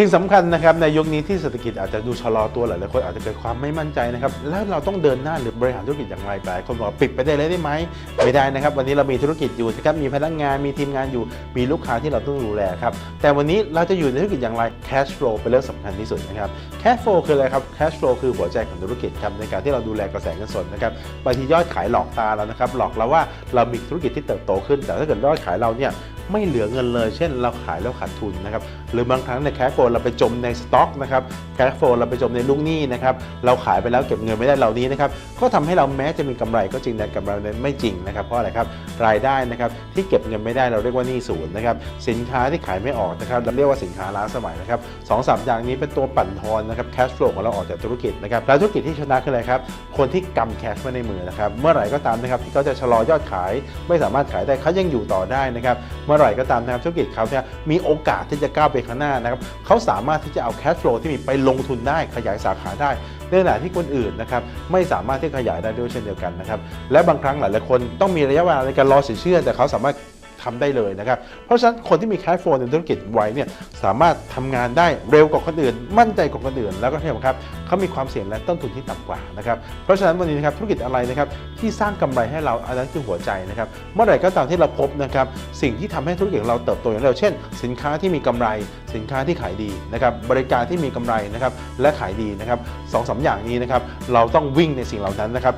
สิ่งสำคัญนะครับในยุคนี้ที่เศรษฐกิจอาจจะดูชะลอตัวหลายๆคนอาจจะเกิดความไม่มั่นใจนะครับแล้วเราต้องเดินหน้าหรือบริหารธุรกิจอย่างไรหลายคนบอกปิดไปได้เลยได้ไหมไม่ได้นะครับ วันนี้เรามีธุรกิจอยู่นะครับมีพนักงานมีทีมงานอยู่มีลูกค้าที่เราต้องดูแลครับแต่วันนี้เราจะอยู่ในธุรกิจอย่างไร cash flow เป็นเรื่องสำคัญที่สุดนะครับ cash flow คืออะไรครับ cash flow คือหัวใจของธุรกิจครับในการที่เราดูแลกระแสเงินสดนะครับบางทียอดขายหลอกตาเรานะครับหลอกเราว่าเรามีธุรกิจที่เติบโตขึ้น แต่ถ้าเกิดยอดขายเราเนี่ย ไม่เหลือเงินเลย เช่น เราขายแล้วขาดทุนนะครับหรือบางครั้งใน cash flow เราไปจมในสต็อกนะครับ cash flow เราไปจมในลูกหนี้นะครับเราขายไปแล้วเก็บเงินไม่ได้เหล่านี้นะครับก็ทำให้เราแม้จะมีกำไรก็จริงแต่กำไรนั้นไม่จริงนะครับเพราะอะไรครับรายได้นะครับที่เก็บเงินไม่ได้เราเรียกว่าหนี้ศูนย์นะครับสินค้าที่ขายไม่ออกนะครับเราเรียกว่าสินค้าล้าสมัยนะครับสองสามอย่างนี้เป็นตัวปั่นทอนนะครับ cash flow ของเราออกจากธุรกิจนะครับแล้วธุรกิจที่ชนะคืออะไรครับคนที่กำ cash ไว้ในมือนะครับเมื่อไหร่ก็ตามนะครับที่เขาจะชะลอยอดขาย ไม่สามารถขายได้เขายังอยู่ต่อได้นะครับเมื่อไหร่ก็ตามนะครับธุรกิจเขาเนี่ยมีโอกาสที่จะก้าวไปข้างหน้านะครับเขาสามารถที่จะเอาแคชฟลูที่มีไปลงทุนได้ขยายสาขาได้ในขณะที่คนอื่นนะครับไม่สามารถที่ขยายได้ด้วยเช่นเดียวกันนะครับและบางครั้งหลายๆคนต้องมีระยะเวลาในการรอสินเชื่อแต่เขาสามารถ ทำได้เลยนะครับ เพราะฉะนั้นคนที่มี cash flow ในธุรกิจไวเนี่ยสามารถทำงานได้เร็วกว่าคนอื่น มั่นใจกว่าคนอื่น แล้วก็ที่สำคัญครับเขามีความเสี่ยงและต้นทุนที่ต่ำกว่านะครับ เพราะฉะนั้นวันนี้นะครับธุรกิจอะไรนะครับที่สร้างกำไรให้เราอันนั้นคือหัวใจนะครับ เมื่อไหร่ก็ตามที่เราพบนะครับสิ่งที่ทำให้ธุรกิจเราเติบโตอย่างเร็วเช่น สินค้าที่มีกำไร สินค้าที่ขายดีนะครับบริการที่มีกำไรนะครับและขายดีนะครับสองสามอย่างนี้นะครับเราต้องวิ่งในสิ่งเหล่านั้นนะครับ